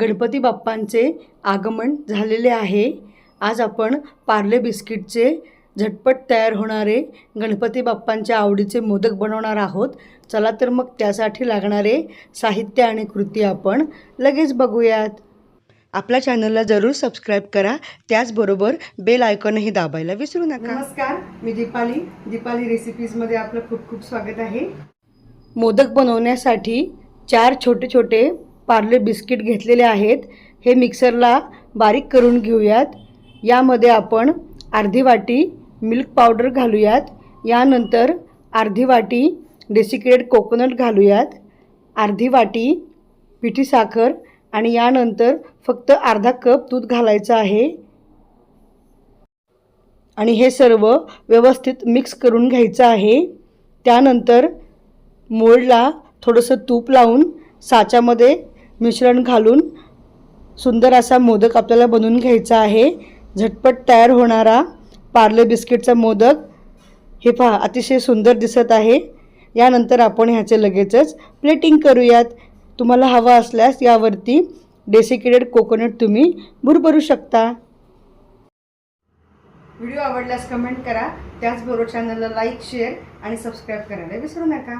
गणपती बाप्पांचे आगमन झालेले आहे. आज आपण पार्ले बिस्किटचे झटपट तयार होणारे गणपती बाप्पांच्या आवडीचे मोदक बनवणार आहोत. चला तर मग त्यासाठी लागणारे साहित्य आणि कृती आपण लगेच बघूयात. आपल्या चॅनलला जरूर सबस्क्राईब करा. त्याचबरोबर बेल आयकॉनही दाबायला विसरू नका. नमस्कार मी दीपाली. दीपाली रेसिपीजमध्ये आपलं खूप खूप स्वागत आहे. मोदक बनवण्यासाठी चार छोटे छोटे पार्ले बिस्किट घेतलेले आहेत. हे मिक्सरला बारीक करून घेऊयात. यामध्ये आपण अर्धी वाटी मिल्क पावडर घालूयात. यानंतर अर्धी वाटी डेसिकेटेड कोकोनट घालूयात. अर्धी वाटी पिठी साखर आणि यानंतर फक्त अर्धा कप दूध घालायचं आहे. आणि हे सर्व व्यवस्थित मिक्स करून घ्यायचं आहे. त्यानंतर मोडला थोडंसं तूप लावून साच्यामध्ये मिश्रण घालून सुंदर असा मोदक आपल्याला बनवून घ्यायचा आहे. झटपट तयार होणारा पार्ले बिस्किटचा मोदक हे पहा अतिशय सुंदर दिसत आहे. यानंतर आपण ह्याचे लगेचच प्लेटिंग करूयात. तुम्हाला हवा असल्यास यावरती डेसिकेटेड कोकोनट तुम्ही भुरभरू शकता. व्हिडिओ आवडल्यास कमेंट करा त्याचबरोबर चॅनलला लाईक शेअर आणि सबस्क्राईब करायला विसरू नका.